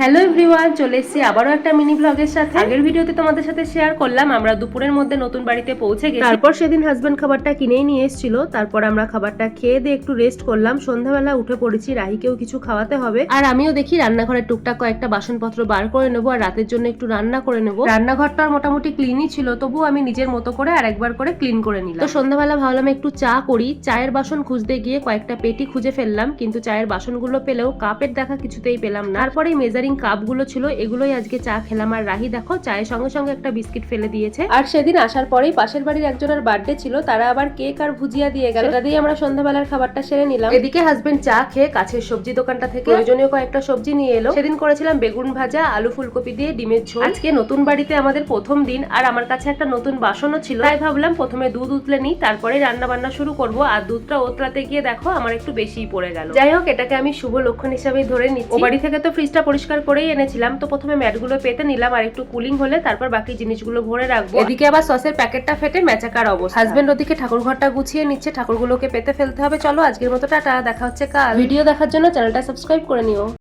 Hello everyone চলে এসেছি আবারও একটা মিনি ব্লগের সাথে। আগের ভিডিওতে তোমাদের সাথে শেয়ার করলাম আমরা দুপুরের মধ্যে নতুন বাড়িতে পৌঁছে গেছি। তারপর সেদিন হাজবেন্ড খাবারটা কিনেই নিয়ে এসেছিল তারপর আমরা খাবারটা খেয়ে দিয়ে একটু রেস্ট করলাম। সন্ধ্যাবেলা উঠে পড়েছি রাহিকেও কিছু খাওয়াতে হবে। আর আমিও দেখি রান্নাঘরে টুকটাক কয়েকটা বাসনপত্র বার করে নেব আর রাতের জন্য একটু রান্না করে নেব। রান্নাঘরটা মোটামুটি ক্লিনই ছিল তবু আমি নিজের মতো করে আর একবার করে ক্লিন করে নিলাম। তো সন্ধ্যাবেলা ভাবলাম একটু চা করি চায়ের বাসন খুঁজতে গিয়ে কয়েকটা পেটি খুঁজে ফেললাম কিন্তু চায়ের বাসনগুলো পেলেও কাপের দেখা কিছুতেই পেলাম না। তারপরে মেজারিং কাপগুলো ছিল এগুলোই আজকে চা খেলাম। আর রাহি দেখো চায়ের সঙ্গে সঙ্গে একটা বিস্কিট ফেলে দিয়েছে। আর সেদিন আসার পরেই পাশের বাড়ির একজনের বার্থডে ছিল তারা আবার কেক আর ভুজিয়া দিয়ে গেল। সেটা দিয়ে আমরা সন্ধ্যাবেলার খাবারটা সেরে নিলাম। এদিকে হাজবেন্ড চা খেয়ে কাছের সবজি দোকানটা থেকে প্রয়োজনীয় কয়েকটা সবজি নিয়ে এলো। সেদিন করেছিলাম বেগুন ভাজা আলু ফুলকপি দিয়ে ডিমের ঝোল। আজকে নতুন বাড়িতে আমাদের প্রথম দিন আর আমার কাছে একটা নতুন বাসনও ছিল। তাই ভাবলাম প্রথমে দুধ উতলে নিই তারপরে রান্না বান্না শুরু করব। আর দুধটা ওতলাতে গিয়ে দেখো আমার একটু বেশিই পড়ে গেল। যাই হোক এটাকে আমি শুভ লক্ষণ হিসাবেই ধরে নিচ্ছি। ও বাড়ি থেকে তো ফ্রিজটা পরিষ্কার করেই এনেছিলাম। তো প্রথমে ম্যাটগুলো পেতে নিলাম আর একটু কুলিং হলে তারপর বাকি জিনিসগুলো ভরে রাখব। এদিকে আবার সসের প্যাকেটটা ফেটে ম্যাচাকার অবস্থা। হাজবেন্ড ওদিকে ঠাকুর ঘরটা গুছিয়ে নিচ্ছে ঠাকুরগুলোকে পেতে ফেলতে হবে। চলো আজকের মতো টাটা দেখা হচ্ছে কাল। ভিডিও দেখার জন্য চ্যানেলটা সাবস্ক্রাইব করে নিও।